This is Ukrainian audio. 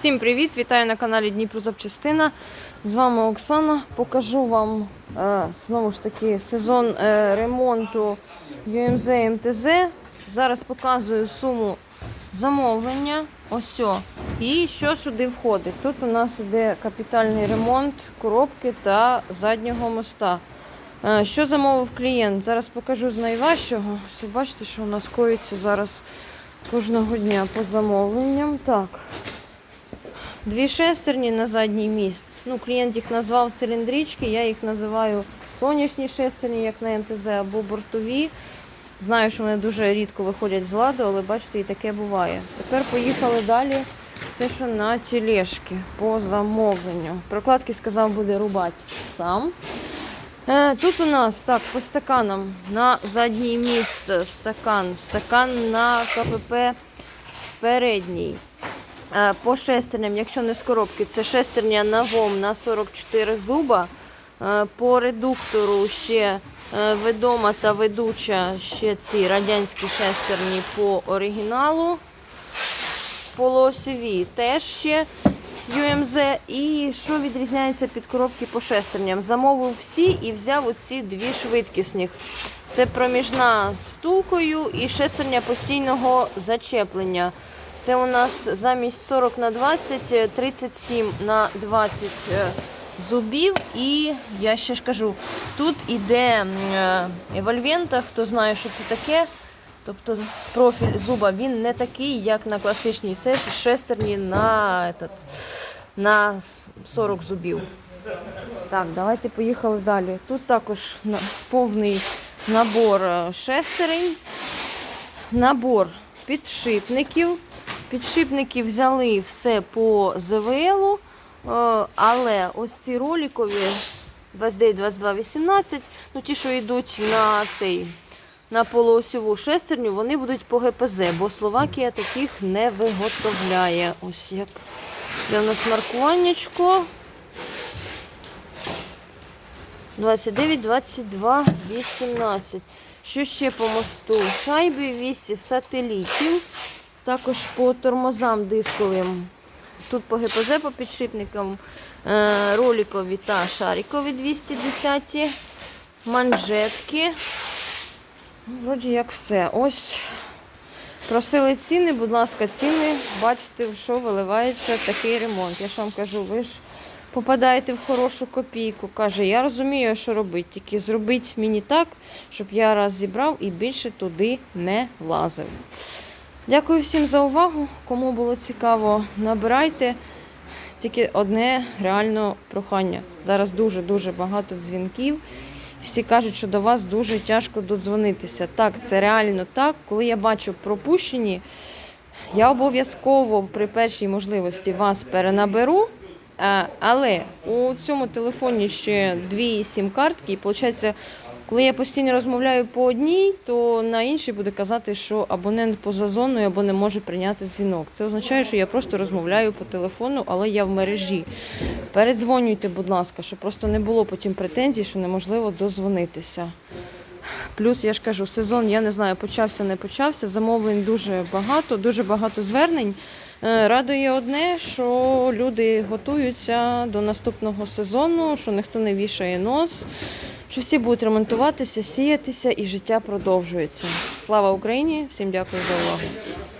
Всім привіт! Вітаю на каналі Дніпро Запчастина. З вами Оксана. Покажу вам е, знову ж таки сезон е, ремонту UMZ МТЗ. Зараз показую суму замовлення. Ось. І що сюди входить. Тут у нас іде капітальний ремонт коробки та заднього моста. Е, Що замовив клієнт? Зараз покажу з найважчого. Ви бачите, що у нас коїться зараз кожного дня по замовленням. Так. Дві шестерні на задній міст. Ну, клієнт їх назвав циліндрички, я їх називаю сонячні шестерні, як на МТЗ, або бортові. Знаю, що вони дуже рідко виходять з ладу, але бачите, і таке буває. Тепер поїхали далі. Все, що на тележки по замовленню. Прокладки сказав, буде рубати сам. Е, Тут у нас так, по стаканам на задній міст стакан, стакан на КПП передній. Е, По шестерням, якщо не з коробки, це шестерня на ВОМ на 44 зуба. Е, По редуктору ще е, ведома та ведуча ще ці радянські шестерні по оригіналу. Полуосьові теж ще UMZ. І що відрізняється під коробки по шестерням? Замовив всі і взяв оці дві швидкісних. Це проміжна з втулкою і шестерня постійного зачеплення. Це у нас замість 40 на 20, е, 37 на 20 е, зубів. І я ще ж кажу, тут іде е, евольвента, хто знає, що це таке. Тобто профіль зуба він не такий, як на класичній сесі шестерні на, этот, на 40 зубів. Так, давайте поїхали далі. Тут також повний набор е, шестерень, набор підшипників. Підшипники взяли все по ЗВЛ, е, але ось ці роликові 29 22 18, ну ті, що йдуть на цей на полуосьову шестерню, вони будуть по ГПЗ, бо Словакія таких не виготовляє. Ось як у нас маркуваннячко. 29, 22, 18. Що ще по мосту? Шайби, вісі сателітів. Також по тормозам дисковим. Тут по ГПЗ по підшипникам е, роликові та шарикові 210. Манжетки. Ну, Вроді як все. Ось просили ціни, будь ласка, ціни. Бачите, в що виливається такий ремонт. Я ж вам кажу, ви ж попадаєте в хорошу копійку. Каже, я розумію, що робити. Тільки зробіть мені так, щоб я раз зібрав і більше туди не лазив. Дякую всім за увагу. Кому було цікаво, набирайте. Тільки одне реально прохання. Зараз дуже-дуже багато дзвінків. Всі кажуть, що до вас дуже тяжко додзвонитися. Так, це реально так. Коли я бачу пропущені, я обов'язково при першій можливості вас перенаберу. Е, Але у цьому телефоні ще дві сім-картки, і виходить, коли я постійно розмовляю по одній, то на іншій буде казати, що абонент поза зоною або не може прийняти дзвінок. Це означає, що я просто розмовляю по телефону, але я в мережі. Передзвонюйте, будь ласка, щоб просто не було потім претензій, що неможливо дозвонитися. Плюс я ж кажу, сезон, я не знаю, почався, не почався. Замовлень дуже багато, дуже багато звернень. Е, Радує одне, що люди готуються до наступного сезону, що ніхто не вішає нос, що всі будуть ремонтуватися, сіятися і життя продовжується. Слава Україні! Всім дякую за увагу.